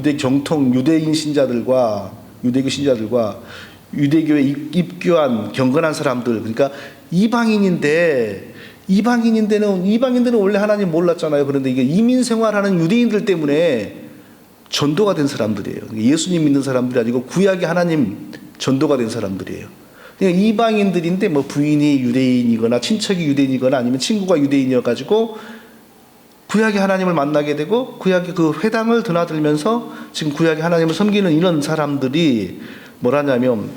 유대 정통 유대인 신자들과 유대교 신자들과 유대교에 입- 입교한 경건한 사람들 그러니까 이방인인데 이방인인데는 이방인들은 원래 하나님 몰랐잖아요. 그런데 이게 이민 생활하는 유대인들 때문에 전도가 된 사람들이에요. 예수님 믿는 사람들이 아니고 구약의 하나님 전도가 된 사람들이에요. 그냥 이방인들인데 뭐 부인이 유대인이거나 친척이 유대인이거나 아니면 친구가 유대인이어 가지고 구약의 하나님을 만나게 되고 구약의 그 회당을 드나들면서 지금 구약의 하나님을 섬기는 이런 사람들이 뭐라냐면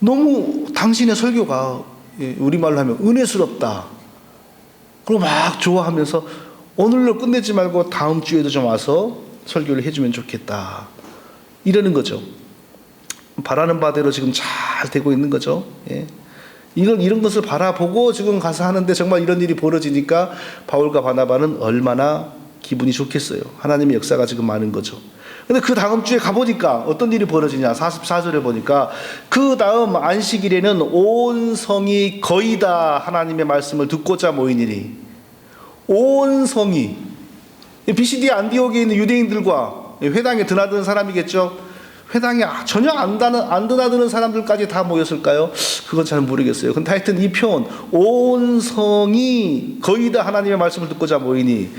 너무 당신의 설교가 예, 우리말로 하면 은혜스럽다. 그리고 막 좋아하면서 오늘로 끝내지 말고 다음 주에도 좀 와서 설교를 해주면 좋겠다. 이러는 거죠. 바라는 바대로 지금 잘 되고 있는 거죠. 예. 이런 이런 것을 바라보고 지금 가서 하는데 정말 이런 일이 벌어지니까 바울과 바나바는 얼마나 기분이 좋겠어요. 하나님의 역사가 지금 많은 거죠. 근데 그 다음 주에 가보니까 어떤 일이 벌어지냐. 44절에 보니까 그 다음 안식일에는 온 성이 거의 다 하나님의 말씀을 듣고자 모이니니 온 성이 BCD 안디옥에 있는 유대인들과 회당에 드나드는 사람이겠죠. 회당에 전혀 안, 다는, 안 드나드는 사람들까지 다 모였을까요? 그건 잘 모르겠어요. 근데 하여튼 이 표현, 온 성이 거의 다 하나님의 말씀을 듣고자 모이니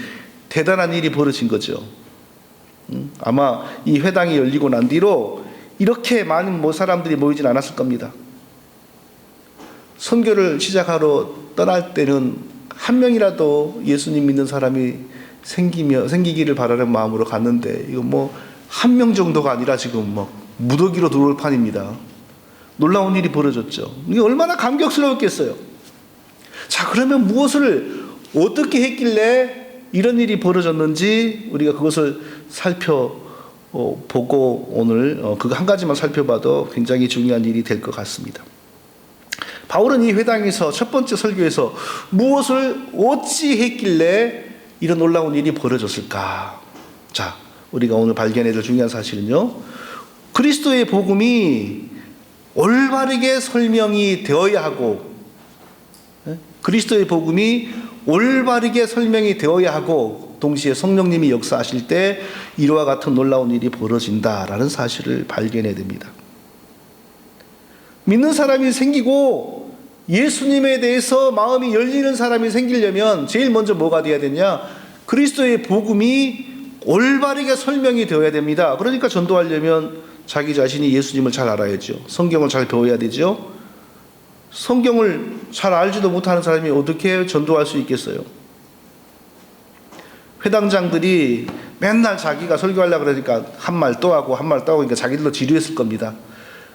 대단한 일이 벌어진 거죠. 음, 아마 이 회당이 열리고 난 뒤로 이렇게 많은 뭐 사람들이 모이진 않았을 겁니다. 선교를 시작하러 떠날 때는 한 명이라도 예수님 믿는 사람이 생기며 생기기를 바라는 마음으로 갔는데 이거 뭐 한 명 정도가 아니라 지금 뭐 무더기로 들어올 판입니다. 놀라운 일이 벌어졌죠. 이게 얼마나 감격스러웠겠어요. 자, 그러면 무엇을 어떻게 했길래 이런 일이 벌어졌는지 우리가 그것을 살펴 어, 보고 오늘 어, 그거 한 가지만 살펴봐도 굉장히 중요한 일이 될 것 같습니다. 바울은 이 회당에서 첫 번째 설교에서 무엇을 어찌 했길래 이런 놀라운 일이 벌어졌을까? 자, 우리가 오늘 발견해야 될 중요한 사실은요. 그리스도의 복음이 올바르게 설명이 되어야 하고 예? 그리스도의 복음이 올바르게 설명이 되어야 하고 동시에 성령님이 역사하실 때 이와 같은 놀라운 일이 벌어진다라는 사실을 발견해야 됩니다. 믿는 사람이 생기고 예수님에 대해서 마음이 열리는 사람이 생기려면 제일 먼저 뭐가 돼야 되냐? 그리스도의 복음이 올바르게 설명이 되어야 됩니다. 그러니까 전도하려면 자기 자신이 예수님을 잘 알아야죠. 성경을 잘 배워야 되죠. 성경을 잘 알지도 못하는 사람이 어떻게 전도할 수 있겠어요? 회당장들이 맨날 자기가 설교하려고 그러니까 한 말 또 하고 한 말 또 하고 그러니까 자기들도 지루했을 겁니다.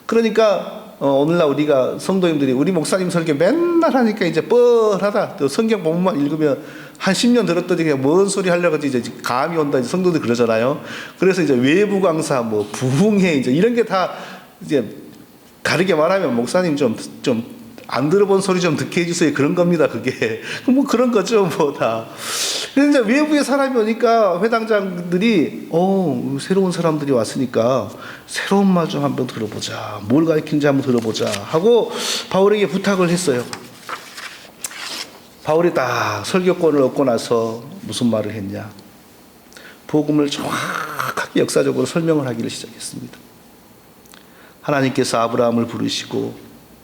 그러니까 어, 오늘날 우리가 성도님들이 우리 목사님 설교 맨날 하니까 이제 뻘하다. 또 성경 본문만 읽으면 한 10년 들었더니 그냥 뭔 소리 하려고 이제 감이 온다. 이제 성도들 그러잖아요. 그래서 이제 외부 강사, 뭐 부흥회 이제 이런 게 다 이제 다르게 말하면 목사님 좀, 좀 안 들어본 소리 좀 듣게 해주세요. 그런 겁니다, 그게. 뭐 그런 거죠, 뭐 다. 근데 외부의 사람이 오니까 회당장들이, 어, 새로운 사람들이 왔으니까 새로운 말 좀 한번 들어보자. 뭘 가르치는지 한번 들어보자. 하고 바울에게 부탁을 했어요. 바울이 딱 설교권을 얻고 나서 무슨 말을 했냐. 복음을 정확하게 역사적으로 설명을 하기를 시작했습니다. 하나님께서 아브라함을 부르시고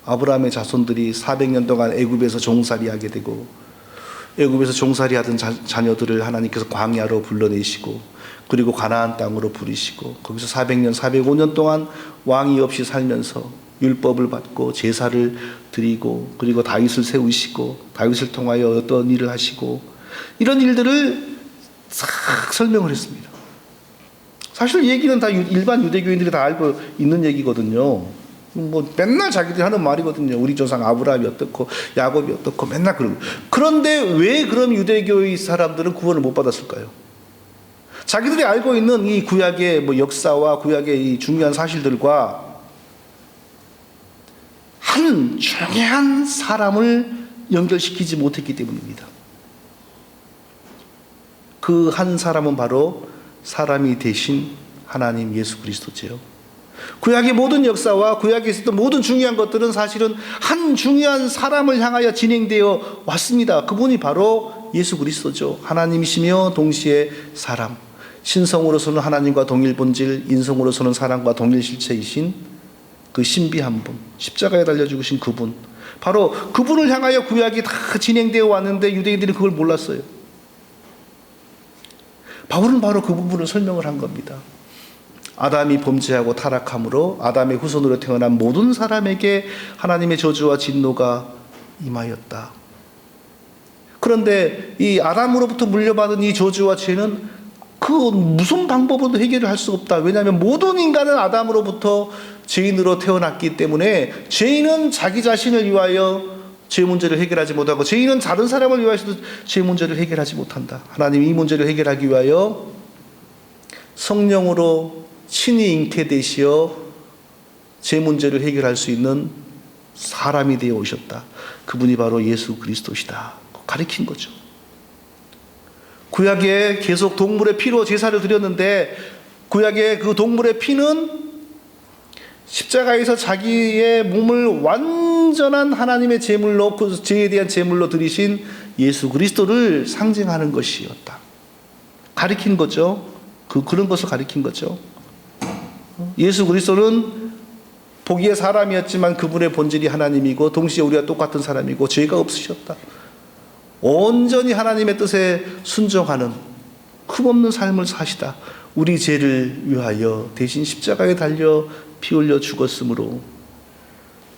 아브라함의 자손들이 400년 동안 애굽에서 종살이하게 되고 애굽에서 종살이하던 자, 자녀들을 하나님께서 광야로 불러내시고 그리고 가나안 땅으로 부르시고 거기서 400년 405년 동안 왕이 없이 살면서 율법을 받고 제사를 드리고 그리고 다윗을 세우시고 다윗을 통하여 어떤 일을 하시고 이런 일들을 싹 설명을 했습니다. 사실 얘기는 다 유- 일반 유대교인들이 다 알고 있는 얘기거든요. 뭐 맨날 자기들이 하는 말이거든요. 우리 조상 아브라함이 어떻고 야곱이 어떻고 맨날 그러고. 그런데 왜 그럼 유대교의 사람들은 구원을 못 받았을까요? 자기들이 알고 있는 이 구약의 뭐 역사와 구약의 이 중요한 사실들과 한 중요한 사람을 연결시키지 못했기 때문입니다. 그 한 사람은 바로 사람이 되신 하나님 예수 그리스도지요. 구약의 모든 역사와 구약에 있었던 모든 중요한 것들은 사실은 한 중요한 사람을 향하여 진행되어 왔습니다. 그분이 바로 예수 그리스도죠. 하나님이시며 동시에 사람. 신성으로서는 하나님과 동일 본질, 인성으로서는 사랑과 동일 실체이신 그 신비한 분, 십자가에 달려 죽으신 그분, 바로 그분을 향하여 구약이 다 진행되어 왔는데 유대인들이 그걸 몰랐어요. 바울은 바로 그 부분을 설명을 한 겁니다. 아담이 범죄하고 타락함으로 아담의 후손으로 태어난 모든 사람에게 하나님의 저주와 진노가 임하였다. 그런데 이 아담으로부터 물려받은 이 저주와 죄는 그 무슨 방법으로도 해결을 할 수 없다. 왜냐하면 모든 인간은 아담으로부터 죄인으로 태어났기 때문에 죄인은 자기 자신을 위하여 죄 문제를 해결하지 못하고 죄인은 다른 사람을 위하여서도 죄 문제를 해결하지 못한다. 하나님이 이 문제를 해결하기 위하여 성령으로 친히 잉태되시어 제 문제를 해결할 수 있는 사람이 되어 오셨다. 그분이 바로 예수 그리스도시다. 가리킨 거죠. 구약에 계속 동물의 피로 제사를 드렸는데 구약의 그 동물의 피는 십자가에서 자기의 몸을 완전한 하나님의 제물로 그 죄에 대한 제물로 드리신 예수 그리스도를 상징하는 것이었다. 가리킨 거죠. 그 그런 것을 가리킨 거죠. 예수 그리스도는 보기에 사람이었지만 그분의 본질이 하나님이고 동시에 우리가 똑같은 사람이고 죄가 없으셨다. 온전히 하나님의 뜻에 순종하는 흠없는 삶을 사시다. 우리 죄를 위하여 대신 십자가에 달려 피 흘려 죽었으므로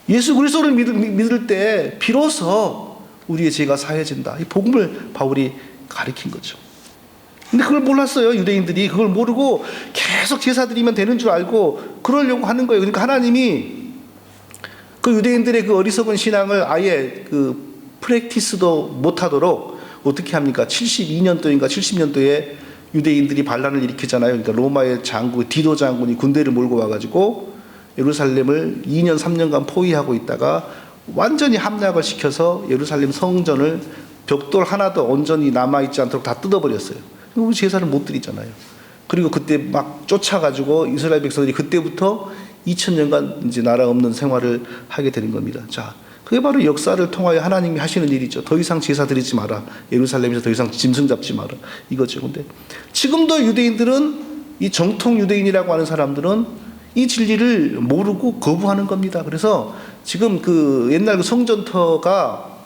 예수 그리스도를 믿을, 때 비로소 우리의 죄가 사해진다. 이 복음을 바울이 가리킨 거죠. 근데 그걸 몰랐어요. 유대인들이 그걸 모르고 계속 제사 드리면 되는 줄 알고 그러려고 하는 거예요. 그러니까 하나님이 그 유대인들의 그 어리석은 신앙을 아예 그 프랙티스도 못 하도록 어떻게 합니까? 72년도인가 70년도에 유대인들이 반란을 일으키잖아요. 그러니까 로마의 장군 디도 장군이 군대를 몰고 와 가지고 예루살렘을 2년 3년간 포위하고 있다가 완전히 함락을 시켜서 예루살렘 성전을 벽돌 하나도 온전히 남아 있지 않도록 다 뜯어버렸어요. 우리 제사를 못 드리잖아요. 그리고 그때 막 쫓아가지고 이스라엘 백성들이 그때부터 2000년간 이제 나라 없는 생활을 하게 되는 겁니다. 자, 그게 바로 역사를 통하여 하나님이 하시는 일이죠. 더 이상 제사 드리지 마라. 예루살렘에서 더 이상 짐승 잡지 마라. 이거죠. 근데 지금도 유대인들은 이 정통 유대인이라고 하는 사람들은 이 진리를 모르고 거부하는 겁니다. 그래서 지금 그 옛날 그 성전터가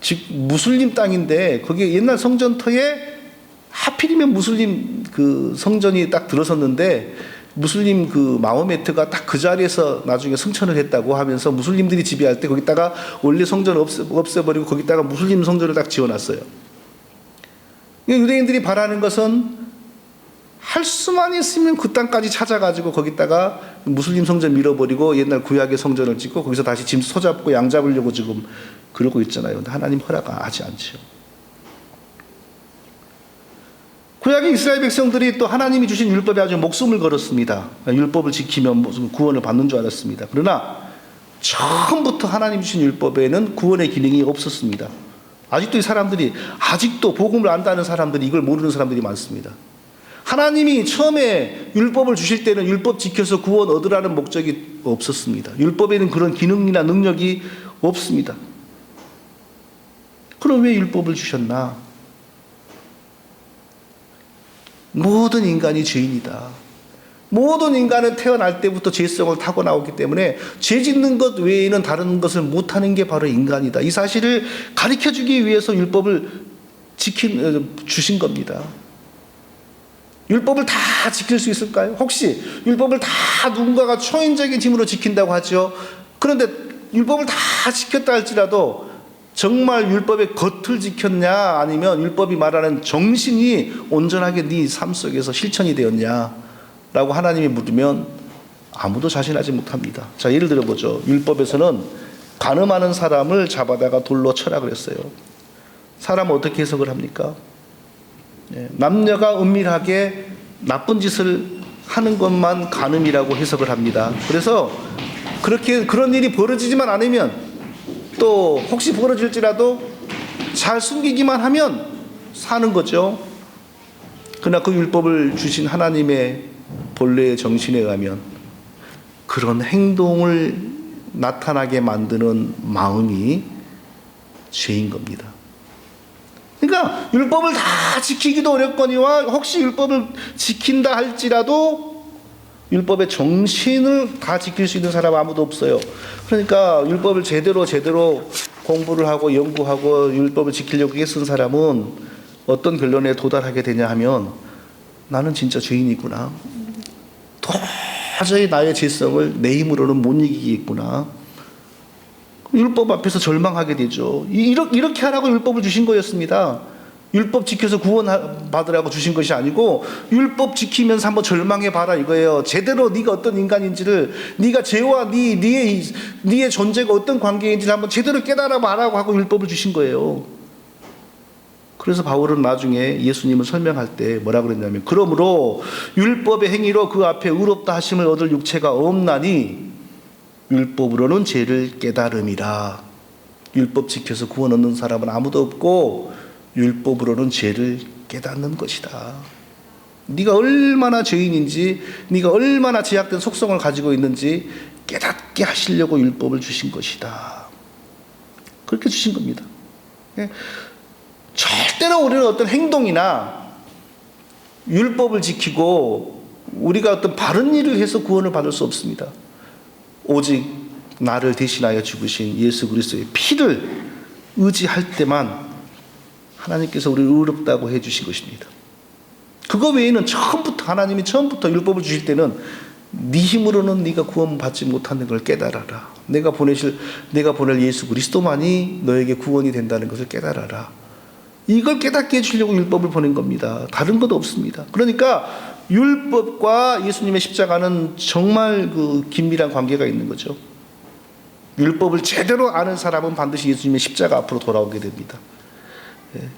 즉 무슬림 땅인데 거기에 옛날 성전터에 하필이면 무슬림 그 성전이 딱 들어섰는데 무슬림 그 마호메트가 딱 그 자리에서 나중에 승천을 했다고 하면서 무슬림들이 지배할 때 거기다가 원래 없애, 없애버리고 거기다가 무슬림 성전을 딱 지어놨어요. 유대인들이 바라는 것은 할 수만 있으면 그 땅까지 찾아가지고 거기다가 무슬림 성전 밀어버리고 옛날 구약의 성전을 짓고 거기서 다시 짐 소잡고 양 잡으려고 지금 그러고 있잖아요. 근데 하나님 허락하지 않죠. 구약의 이스라엘 백성들이 또 하나님이 주신 율법에 아주 목숨을 걸었습니다. 율법을 지키면 무슨 구원을 받는 줄 알았습니다. 그러나 처음부터 하나님 주신 율법에는 구원의 기능이 없었습니다. 아직도 이 사람들이 아직도 복음을 안다는 사람들이 이걸 모르는 사람들이 많습니다. 하나님이 처음에 율법을 주실 때는 율법 지켜서 구원 얻으라는 목적이 없었습니다. 율법에는 그런 기능이나 능력이 없습니다. 그럼 왜 율법을 주셨나? 모든 인간이 죄인이다. 모든 인간은 태어날 때부터 죄성을 타고 나오기 때문에 죄 짓는 것 외에는 다른 것을 못하는 게 바로 인간이다. 이 사실을 가르쳐 주기 위해서 율법을 지킨, 어, 주신 겁니다. 율법을 다 지킬 수 있을까요? 혹시 율법을 다 누군가가 초인적인 힘으로 지킨다고 하죠. 그런데 율법을 다 지켰다 할지라도 정말 율법의 겉을 지켰냐 아니면 율법이 말하는 정신이 온전하게 네 삶 속에서 실천이 되었냐라고 하나님이 물으면 아무도 자신하지 못합니다. 자 예를 들어 보죠. 율법에서는 가늠하는 사람을 잡아다가 돌로 쳐라 그랬어요. 사람 어떻게 해석을 합니까? 예, 남녀가 은밀하게 나쁜 짓을 하는 것만 간음이라고 해석을 합니다. 그래서 그렇게 그런 일이 벌어지지만 않으면 또 혹시 벌어질지라도 잘 숨기기만 하면 사는 거죠. 그러나 그 율법을 주신 하나님의 본래의 정신에 의하면 그런 행동을 나타나게 만드는 마음이 죄인 겁니다. 그러니까 율법을 다 지키기도 어렵거니와 혹시 율법을 지킨다 할지라도 율법의 정신을 다 지킬 수 있는 사람 아무도 없어요. 그러니까 율법을 제대로 제대로 공부를 하고 연구하고 율법을 지키려고 애쓴 사람은 어떤 결론에 도달하게 되냐 하면 나는 진짜 죄인이구나. 도저히 나의 죄성을 내 힘으로는 못 이기겠구나. 율법 앞에서 절망하게 되죠. 이- 이렇게, 하라고 율법을 주신 거였습니다. 율법 지켜서 구원 받으라고 주신 것이 아니고 율법 지키면서 한번 절망해 봐라 이거예요. 제대로 네가 어떤 인간인지를 네가 죄와 네 네의 이- 네의 존재가 어떤 관계인지를 한번 제대로 깨달아 봐라고 하고 율법을 주신 거예요. 그래서 바울은 나중에 예수님을 설명할 때 뭐라 그랬냐면 그러므로 율법의 행위로 그 앞에 의롭다 하심을 얻을 육체가 없나니 율법으로는 죄를 깨달음이라. 율법 지켜서 구원 얻는 사람은 아무도 없고 율법으로는 죄를 깨닫는 것이다. 네가 얼마나 죄인인지, 네가 얼마나 제약된 속성을 가지고 있는지 깨닫게 하시려고 율법을 주신 것이다. 그렇게 주신 겁니다. 예. 절대로 우리는 어떤 행동이나 율법을 지키고 우리가 어떤 바른 일을 해서 구원을 받을 수 없습니다. 오직 나를 대신하여 죽으신 예수 그리스도의 피를 의지할 때만 하나님께서 우리를 의롭다고 해 주신 것입니다. 그거 외에는 처음부터 하나님이 처음부터 율법을 주실 때는 네 힘으로는 네가 구원 받지 못하는 걸 깨달아라. 내가 보내실 내가 보낼 예수 그리스도만이 너에게 구원이 된다는 것을 깨달아라. 이걸 깨닫게 해주려고 율법을 보낸 겁니다. 다른 것도 없습니다. 그러니까 율법과 예수님의 십자가는 정말 그 긴밀한 관계가 있는 거죠. 율법을 제대로 아는 사람은 반드시 예수님의 십자가 앞으로 돌아오게 됩니다. 예.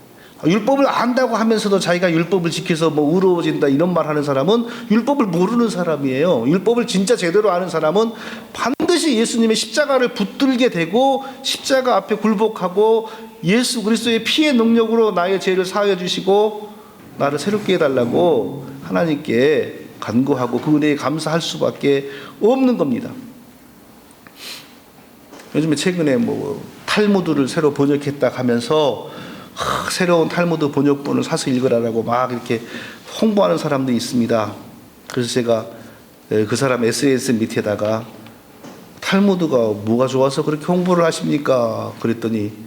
율법을 안다고 하면서도 자기가 율법을 지켜서 뭐 의로워진다 이런 말 하는 사람은 율법을 모르는 사람이에요. 율법을 진짜 제대로 아는 사람은 반드시 예수님의 십자가를 붙들게 되고 십자가 앞에 굴복하고 예수 그리스도의 피의 능력으로 나의 죄를 사하여 주시고 나를 새롭게 해달라고 하나님께 간구하고 그 은혜에 감사할 수밖에 없는 겁니다. 요즘에 최근에 뭐 탈무드를 새로 번역했다 하면서 하, 새로운 탈무드 번역본을 사서 읽으라고 막 이렇게 홍보하는 사람도 있습니다. 그래서 제가 예, 그 사람 SNS 밑에다가 탈무드가 뭐가 좋아서 그렇게 홍보를 하십니까? 그랬더니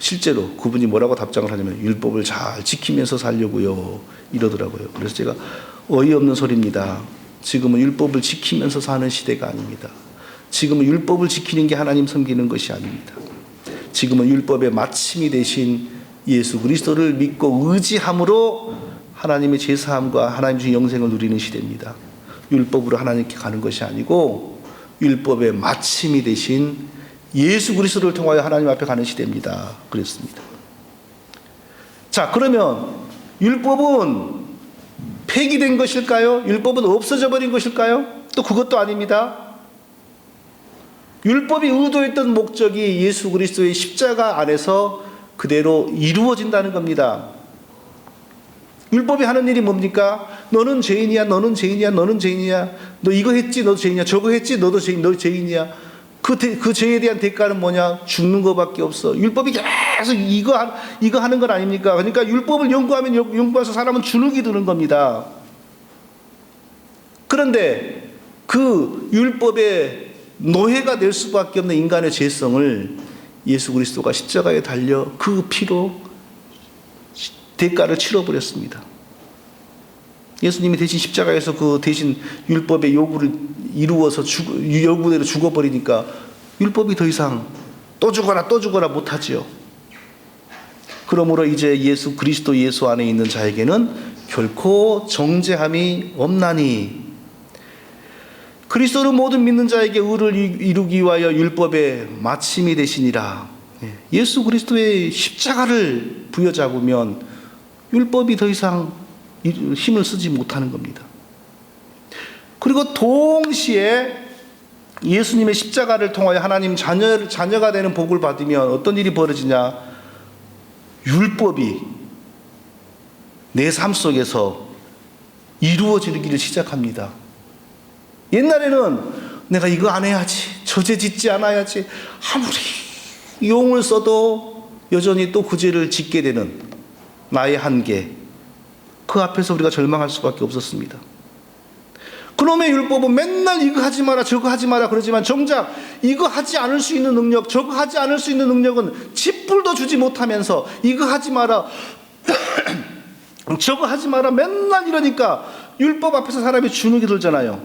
실제로 그분이 뭐라고 답장을 하냐면 율법을 잘 지키면서 살려고요 이러더라고요. 그래서 제가 어이없는 소리입니다. 지금은 율법을 지키면서 사는 시대가 아닙니다. 지금은 율법을 지키는 게 하나님 섬기는 것이 아닙니다. 지금은 율법의 마침이 되신 예수 그리스도를 믿고 의지함으로 하나님의 제사함과 하나님 주신 영생을 누리는 시대입니다. 율법으로 하나님께 가는 것이 아니고 율법의 마침이 되신 예수 그리스도를 통하여 하나님 앞에 가는 시대입니다. 그랬습니다. 자, 그러면 율법은 폐기된 것일까요? 율법은 없어져 버린 것일까요? 또 그것도 아닙니다. 율법이 의도했던 목적이 예수 그리스도의 십자가 안에서 그대로 이루어진다는 겁니다. 율법이 하는 일이 뭡니까? 너는 죄인이야, 너는 죄인이야, 너는 죄인이야. 너 이거 했지, 너도 죄인이야. 저거 했지, 너도 죄인, 너 죄인이야. 그, 대, 그 죄에 대한 대가는 뭐냐? 죽는 것밖에 없어. 율법이 계속 이거, 하- 이거 하는 건 아닙니까? 그러니까 율법을 연구하면 연- 연구해서 사람은 주눅이 드는 겁니다. 그런데 그 율법의 노예가 될 수밖에 없는 인간의 죄성을 예수 그리스도가 십자가에 달려 그 피로 대가를 치러버렸습니다. 예수님이 대신 십자가에서 그 대신 율법의 요구를 이루어서 죽, 요구대로 죽어버리니까 율법이 더 이상 또 죽어라 또 죽어라 못하지요. 그러므로 이제 예수 그리스도 예수 안에 있는 자에게는 결코 정죄함이 없나니 그리스도를 모든 믿는 자에게 의를 이루기 위하여 율법의 마침이 되시니라. 예, 예수 그리스도의 십자가를 부여잡으면 율법이 더 이상 힘을 쓰지 못하는 겁니다. 그리고 동시에 예수님의 십자가를 통하여 하나님 자녀, 자녀가 되는 복을 받으면 어떤 일이 벌어지냐? 율법이 내 삶 속에서 이루어지기를 시작합니다. 옛날에는 내가 이거 안 해야지, 저죄 짓지 않아야지, 아무리 용을 써도 여전히 또 그 죄를 짓게 되는 나의 한계, 그 앞에서 우리가 절망할 수밖에 없었습니다. 그놈의 율법은 맨날 이거 하지 마라, 저거 하지 마라 그러지만 정작 이거 하지 않을 수 있는 능력, 저거 하지 않을 수 있는 능력은 짓불도 주지 못하면서 이거 하지 마라, 저거 하지 마라 맨날 이러니까 율법 앞에서 사람이 주눅이 들잖아요.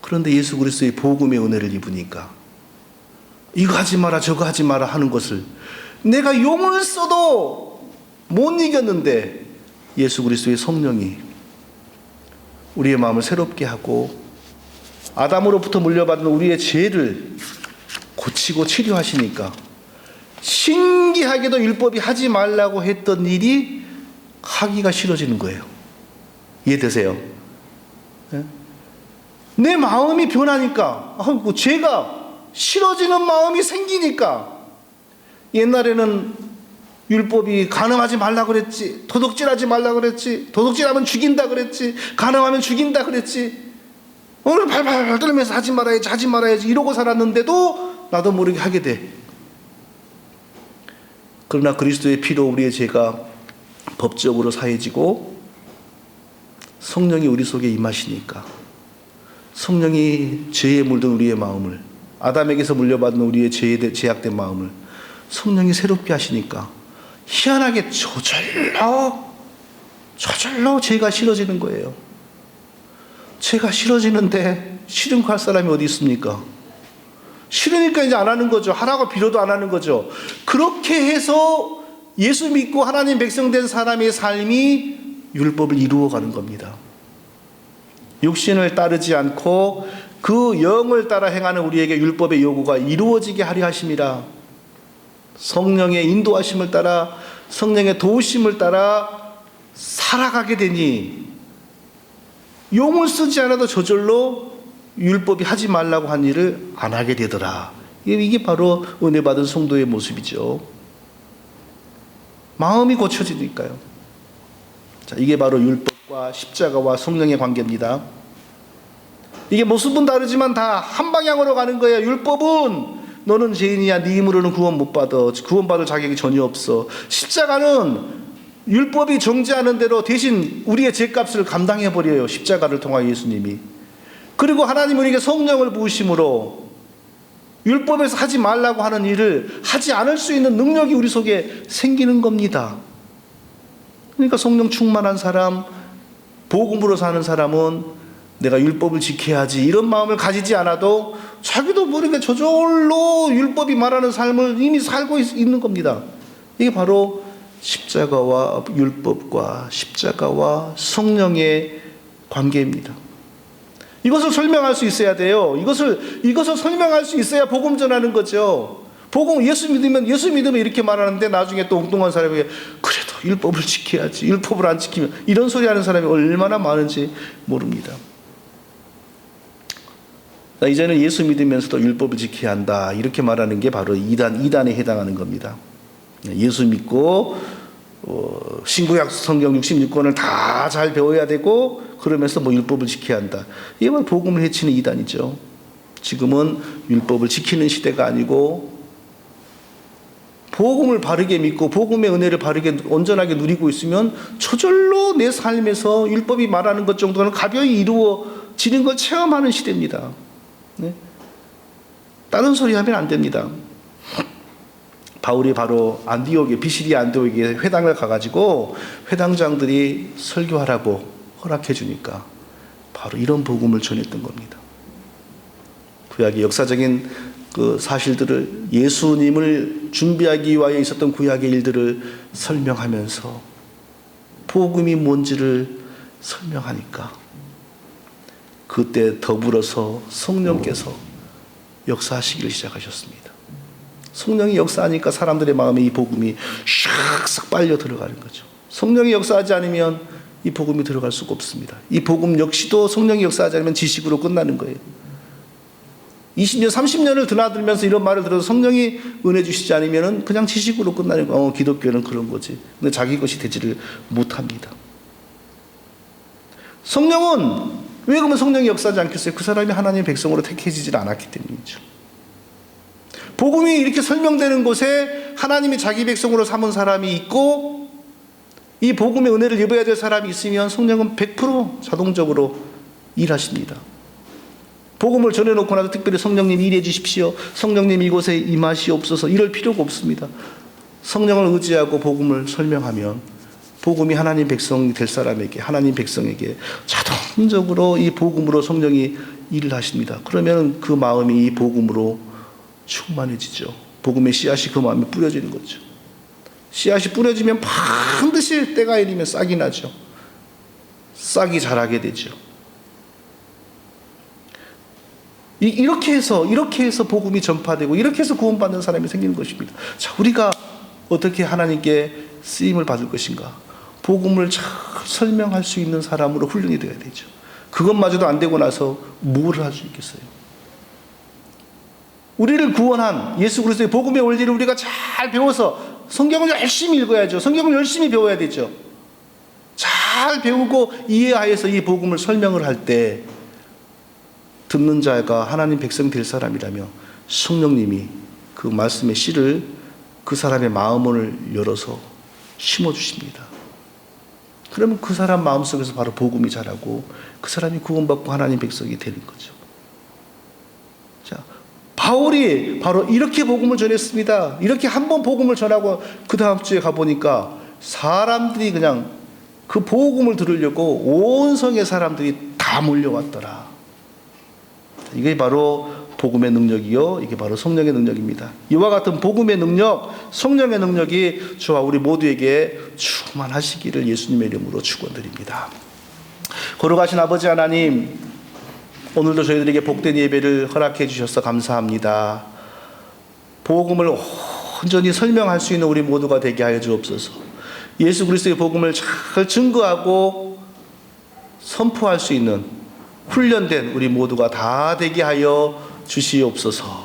그런데 예수 그리스도의 복음의 은혜를 입으니까 이거 하지 마라 저거 하지 마라 하는 것을 내가 용을 써도 못 이겼는데 예수 그리스도의 성령이 우리의 마음을 새롭게 하고 아담으로부터 물려받은 우리의 죄를 고치고 치료하시니까 신기하게도 율법이 하지 말라고 했던 일이 하기가 싫어지는 거예요. 이해되세요? 예? 내 마음이 변하니까, 아이고, 죄가 싫어지는 마음이 생기니까, 옛날에는 율법이 가늠하지 말라 그랬지, 도둑질하지 말라 그랬지, 도둑질하면 죽인다 그랬지, 가늠하면 죽인다 그랬지, 오늘 발발 떨면서 하지 말아야지, 하지 말아야지, 이러고 살았는데도 나도 모르게 하게 돼. 그러나 그리스도의 피로 우리의 죄가 법적으로 사해지고 성령이 우리 속에 임하시니까 성령이 죄에 물든 우리의 마음을 아담에게서 물려받은 우리의 죄에 제약된 마음을 성령이 새롭게 하시니까 희한하게 저절로 저절로 죄가 싫어지는 거예요. 죄가 싫어지는데 싫은 거할 사람이 어디 있습니까? 싫으니까 이제 안 하는 거죠. 하라고 빌어도 안 하는 거죠. 그렇게 해서 예수 믿고 하나님 백성된 사람의 삶이 율법을 이루어가는 겁니다. 육신을 따르지 않고 그 영을 따라 행하는 우리에게 율법의 요구가 이루어지게 하려 하심이라. 성령의 인도하심을 따라 성령의 도우심을 따라 살아가게 되니 용을 쓰지 않아도 저절로 율법이 하지 말라고 한 일을 안 하게 되더라. 이게 바로 은혜 받은 성도의 모습이죠. 마음이 고쳐지니까요. 자, 이게 바로 율법과 십자가와 성령의 관계입니다. 이게 모습은 다르지만 다 한 방향으로 가는 거예요. 율법은 너는 죄인이야. 네 힘으로는 구원 못 받아. 구원받을 자격이 전혀 없어. 십자가는 율법이 정지하는 대로 대신 우리의 죄값을 감당해 버려요. 십자가를 통하여 예수님이. 그리고 하나님 우리에게 성령을 부으심으로 율법에서 하지 말라고 하는 일을 하지 않을 수 있는 능력이 우리 속에 생기는 겁니다. 그러니까 성령 충만한 사람, 복음으로 사는 사람은 내가 율법을 지켜야지 이런 마음을 가지지 않아도 자기도 모르게 저절로 율법이 말하는 삶을 이미 살고 있, 있는 겁니다. 이게 바로 십자가와 율법과 십자가와 성령의 관계입니다. 이것을 설명할 수 있어야 돼요. 이것을 이것을 설명할 수 있어야 복음 전하는 거죠. 복음 예수 믿으면 예수 믿으면 이렇게 말하는데 나중에 또 엉뚱한 사람에게 그래도 율법을 지켜야지. 율법을 안 지키면 이런 소리 하는 사람이 얼마나 많은지 모릅니다. 이제는 예수 믿으면서도 율법을 지켜야 한다. 이렇게 말하는 게 바로 이단 이단에 해당하는 겁니다. 예수 믿고 어, 신구약 성경 66권을 다 잘 배워야 되고 그러면서 뭐 율법을 지켜야 한다. 이게 바로 복음을 해치는 이단이죠. 지금은 율법을 지키는 시대가 아니고 복음을 바르게 믿고 복음의 은혜를 바르게 온전하게 누리고 있으면 저절로 내 삶에서 율법이 말하는 것 정도는 가벼이 이루어지는 걸 체험하는 시대입니다. 네? 다른 소리 하면 안 됩니다. 바울이 바로 안디옥에 비시리 안디옥에 회당을 가가지고 회당장들이 설교하라고 허락해 주니까 바로 이런 복음을 전했던 겁니다. 구약의 역사적인 그 사실들을 예수님을 준비하기 위하여 있었던 구약의 일들을 설명하면서 복음이 뭔지를 설명하니까 그때 더불어서 성령께서 역사하시기를 시작하셨습니다. 성령이 역사하니까 사람들의 마음에 이 복음이 샥싹 빨려 들어가는 거죠. 성령이 역사하지 않으면 이 복음이 들어갈 수가 없습니다. 이 복음 역시도 성령이 역사하지 않으면 지식으로 끝나는 거예요. 20년, 30년을 드나들면서 이런 말을 들어서 성령이 은혜 주시지 않으면 그냥 지식으로 끝나는 거. 어, 기독교는 그런 거지. 근데 자기 것이 되지를 못합니다. 성령은 왜 그러면 성령이 역사하지 않겠어요? 그 사람이 하나님의 백성으로 택해지질 않았기 때문이죠. 복음이 이렇게 설명되는 곳에 하나님이 자기 백성으로 삼은 사람이 있고 이 복음의 은혜를 입어야 될 사람이 있으면 성령은 100% 자동적으로 일하십니다. 복음을 전해놓고 나서 특별히 성령님 일해 주십시오. 성령님 이곳에 임하시옵소서 이럴 필요가 없습니다. 성령을 의지하고 복음을 설명하면 복음이 하나님 백성이 될 사람에게 하나님 백성에게 자동적으로 이 복음으로 성령이 일을 하십니다. 그러면 그 마음이 이 복음으로 충만해지죠. 복음의 씨앗이 그 마음에 뿌려지는 거죠. 씨앗이 뿌려지면 반드시 때가 이르면 싹이 나죠. 싹이 자라게 되죠. 이- 이렇게 해서 이렇게 해서 복음이 전파되고 이렇게 해서 구원받는 사람이 생기는 것입니다. 자, 우리가 어떻게 하나님께 쓰임을 받을 것인가? 복음을 잘 설명할 수 있는 사람으로 훈련이 되어야 되죠. 그것마저도 안 되고 나서 뭘 할 수 있겠어요? 우리를 구원한 예수 그리스도의 복음의 원리를 우리가 잘 배워서 성경을 열심히 읽어야죠. 성경을 열심히 배워야 되죠. 잘 배우고 이해하여서 이 복음을 설명을 할 때 듣는 자가 하나님 백성 될 사람이라면 성령님이 그 말씀의 씨를 그 사람의 마음을 열어서 심어 주십니다. 그러면 그 사람 마음속에서 바로 복음이 자라고 그 사람이 구원받고 하나님 백성이 되는 거죠. 자, 바울이 바로 이렇게 복음을 전했습니다. 이렇게 한 번 복음을 전하고 그 다음 주에 가보니까 사람들이 그냥 그 복음을 들으려고 온 성의 사람들이 다 몰려왔더라. 이게 바로 복음의 능력이요. 이게 바로 성령의 능력입니다. 이와 같은 복음의 능력, 성령의 능력이 저와 우리 모두에게 충만하시기를 예수님의 이름으로 축원드립니다. 거룩하신 아버지 하나님, 오늘도 저희들에게 복된 예배를 허락해 주셔서 감사합니다. 복음을 온전히 설명할 수 있는 우리 모두가 되게 하여 주옵소서. 예수 그리스도의 복음을 잘 증거하고 선포할 수 있는 훈련된 우리 모두가 다 되게 하여 주시옵소서.